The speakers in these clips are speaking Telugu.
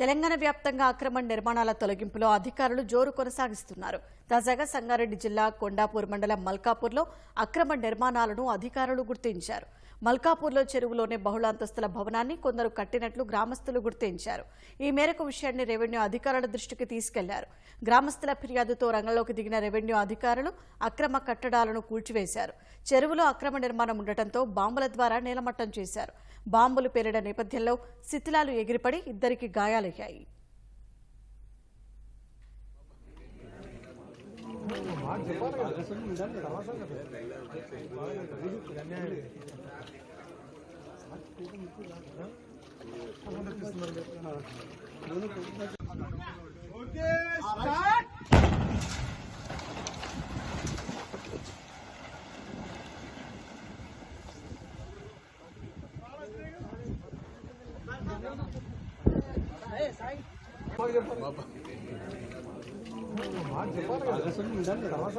తెలంగాణ వ్యాప్తంగా అక్రమ నిర్మాణాల తొలగింపులో అధికారులు జోరు కొనసాగిస్తున్నారు. తాజాగా సంగారెడ్డి జిల్లా కొండాపూర్ మండలం మల్కాపూర్లో అక్రమ నిర్మాణాలను అధికారులు గుర్తించారు. మల్కాపూర్లో చెరువులోనే బహుళాంతస్తుల భవనాన్ని కొందరు కట్టినట్లు గ్రామస్తులు గుర్తించారు. ఈ మేరకు విషయాన్ని రెవెన్యూ అధికారుల దృష్టికి తీసుకెళ్ళారు. గ్రామస్తుల ఫిర్యాదుతో రంగంలోకి దిగిన రెవెన్యూ అధికారులు అక్రమ కట్టడాలను కూల్చివేశారు. చెరువులో అక్రమ నిర్మాణం ఉండటంతో బాంబుల ద్వారా నేలమట్టం చేశారు. బాంబులు పేరిన నేపథ్యంలో శిథిలాలు ఎగిరిపడి ఇద్దరికి గాయాలయ్యాయి. ఓకే స్టార్ట్ చెప్పాలి కదా తర్వాత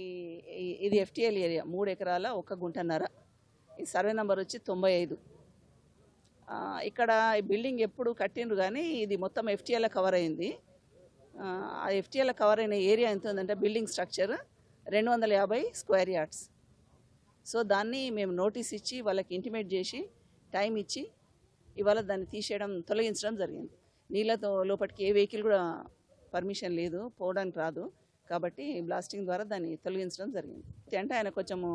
ఈ ఇది ఎఫ్టిఎల్ ఏరియా మూడు ఎకరాల ఒక గుంటన్నర. ఈ సర్వే నెంబర్ వచ్చి తొంభై ఐదు. ఇక్కడ ఈ బిల్డింగ్ ఎప్పుడు కట్టిండ్రు కానీ ఇది మొత్తం ఎఫ్టిఎల్ కవర్ అయింది. ఆ, ఆ ఎఫ్టిఎల్ కవర్ అయిన ఏరియా ఎంత ఉందంటే బిల్డింగ్ స్ట్రక్చర్ రెండు వందల యాభై స్క్వేర్ యార్డ్స్. సో దాన్ని మేము నోటీస్ ఇచ్చి వాళ్ళకి ఇంటిమేట్ చేసి టైం ఇచ్చి ఇవాళ దాన్ని తీసేయడం తొలగించడం జరిగింది. నీళ్ళతో లోపలికి ఏ వెహికల్ కూడా పర్మిషన్ లేదు పోవడానికి రాదు. కాబట్టి బ్లాస్టింగ్ ద్వారా దాన్ని తొలగించడం జరిగింది. అంటే ఆయన కొంచెము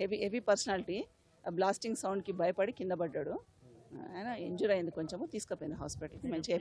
హెవీ హెవీ పర్సనాలిటీ ఆ బ్లాస్టింగ్ సౌండ్కి భయపడి కింద పడ్డాడు. ఆయన ఇంజూర్ అయింది కొంచెము తీసుకుపోయింది హాస్పిటల్కి. మంచిగా